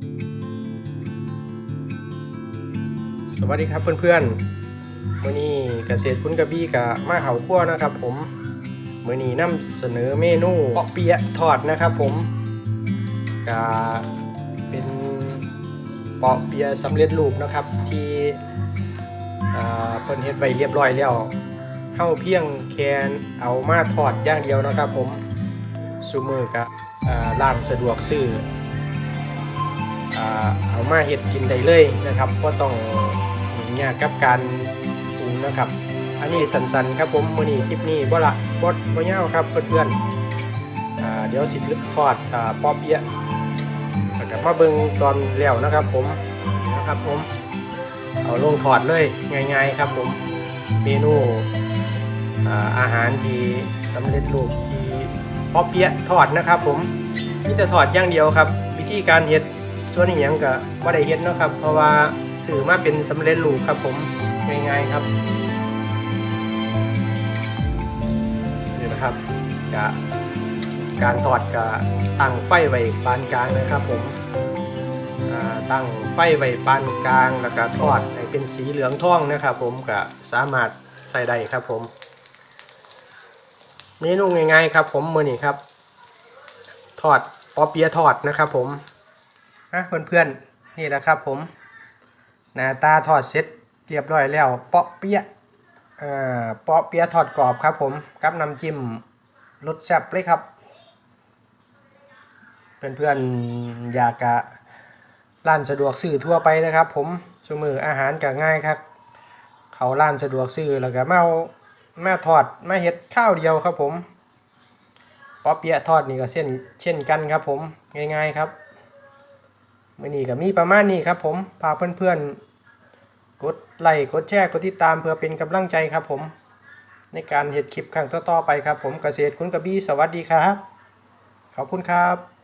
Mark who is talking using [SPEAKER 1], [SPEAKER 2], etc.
[SPEAKER 1] สวัสดีครับเพื่อนๆวันนี้เกษตรคุณกระบี้กับมาเขาขั้วนะครับ ผมมื่อนี้นำเสนอเมนูเปาะเปี๊ยะทอดนะครับ ผมก็เป็นเปาะเปี๊ยะสำเร็จรูปนะครับ ที่เพิ่นเฮ็ดไว้เรียบร้อยแล้วเข้าเพียงแค่เอามาทอดอย่างเดียวนะครับ ผมซูมือกับอ่าร้านสะดวกซื้อ เอามาเห็ดกินได้เลยนะครับก็ต้องยุ่งยากกับการปรุงนะครับ อันนี้สันๆครับผมมือนี้คลิปนี้บ่ละบดบ่ยาครับเพื่อนๆเดี๋ยวสิทึกทอดปอเปี๊ยะแล้วก็มาเบิ่งตอนแล้วนะครับ ผมนะครับผมเอาลงทอดเลยง่ายๆครับผมเมนูอาหารที่สำเร็จรูปที่ปอเปี๊ยะทอดนะครับ ผมมีแต่ทอดอย่างเดียวครับ วิธีการเฮ็ด ส่วนอีกอย่างก็บ่ได้เฮ็ดเนาะครับ เพราะว่าสื่อมาเป็นสำเร็จรูปครับผมง่ายๆครับนี่นะครับกะการทอดกะตั้งไฟไว้ปานกลางนะครับผมตั้งไฟไว้ปานกลางแล้วก็ทอดให้เป็นสีเหลืองทองนะครับ ผมก็สามารถใส่ได้ครับผมเมนูง่ายๆครับ ผมมือนี้ครับ ทอดปอเปียทอดนะครับ ผม นะเพื่อนๆนี่แหละครับผมหน้าตาทอดเสร็จเรียบร้อยแล้ว เปาะเปี๊ยะอ่าเปาะเปี๊ยะทอดกรอบครับผมกับน้ำจิ้มรสแซ่บเลยครับ เพื่อนๆอยากกะร้านสะดวกซื้อทั่วไปนะครับ ผมสมืออาหารก็ง่ายครับ เขาร้านสะดวกซื้อแล้วก็มามาทอดมาเฮ็ดข้าวเดียวครับผมเปาะเปี๊ยะทอดนี่ก็เช่นเช่นกันครับผมง่ายๆครับ มื่อนี้ก็มีประมาณนี้ครับผมพาเพื่อนๆ กดไลค์กดแชร์กดติดตามเพื่อเป็นกำลังใจครับผม ในการเห็ดคลิปครั้งต่อๆไปครับผมเกษตรคุณกระบี้สวัสดีครับ ขอบคุณครับ